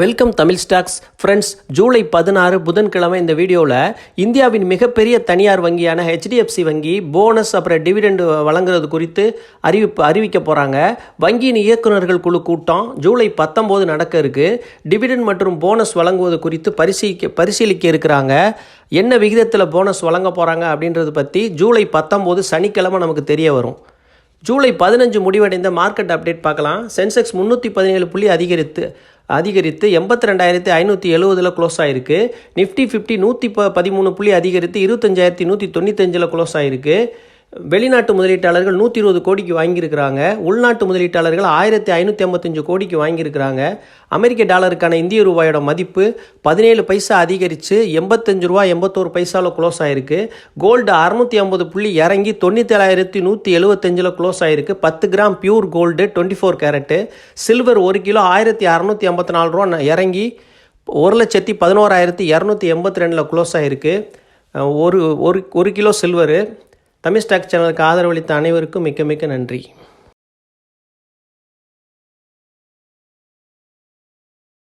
Welcome Tamil stocks friends July பதினாறு புதன்கிழமை இந்த வீடியோவில் இந்தியாவின் மிகப்பெரிய தனியார் வங்கியான ஹெச்டிஎஃப்சி வங்கி போனஸ் அப்புறம் டிவிடெண்ட் வழங்குறது குறித்து அறிவிப்பு அறிவிக்க போகிறாங்க வங்கியின் இயக்குநர்கள் குழு கூட்டம் ஜூலை பத்தொம்போது நடக்க இருக்கு. டிவிடெண்ட் மற்றும் போனஸ் வழங்குவது குறித்து பரிசீலிக்க பரிசீலிக்க இருக்கிறாங்க. என்ன விகிதத்தில் போனஸ் வழங்க போகிறாங்க அப்படின்றது பற்றி ஜூலை பத்தொம்போது சனிக்கிழமை நமக்கு தெரிய வரும். ஜூலை பதினஞ்சு முடிவடைந்த மார்க்கெட் அப்டேட் பார்க்கலாம். சென்செக்ஸ் முந்நூற்றி பதினேழு புள்ளி அதிகரித்து அதிகரித்து எண்பத்தி ரெண்டாயிரத்தி ஐநூற்றி எழுபதில் க்ளோஸ் ஆயிருக்கு. நிஃப்டி ஃபிஃப்டி நூற்றி ப பதிமூணு புள்ளி அதிகரித்து இருபத்தஞ்சாயிரத்தி நூற்றி தொண்ணூத்தஞ்சில் க்ளோஸ் ஆயிருக்கு. வெளிநாட்டு முதலீட்டாளர்கள் நூற்றி இருபது கோடிக்கு வாங்கியிருக்கிறாங்க. உள்நாட்டு முதலீட்டாளர்கள் ஆயிரத்தி ஐநூற்றி ஐம்பத்தஞ்சு கோடிக்கு வாங்கியிருக்கிறாங்க. அமெரிக்க டாலருக்கான இந்திய ரூபாயோட மதிப்பு பதினேழு பைசா அதிகரித்து எண்பத்தஞ்சு ரூபா எண்பத்தோரு பைசாவில் க்ளோஸ் ஆயிருக்கு. கோல்டு அறுநூற்றி ஐம்பது புள்ளி இறங்கி தொண்ணூத்தேழாயிரத்தி நூற்றி எழுபத்தஞ்சில் க்ளோஸ் ஆயிருக்கு. பத்து gram pure gold twenty four carat silver ஒரு கிலோ ஆயிரத்தி அறநூற்றி ஐம்பத்தி நாலு ரூபா இறங்கி ஒரு லட்சத்தி பதினோராயிரத்தி இரநூத்தி எண்பத்தி ரெண்டில் க்ளோஸ் ஆயிருக்கு. ஒரு ஒரு ஒரு கிலோ சில்வரு தமிழ் ஸ்டாக் சேனலுக்கு ஆதரவளித்த அனைவருக்கும் மிக்க மிக்க நன்றி.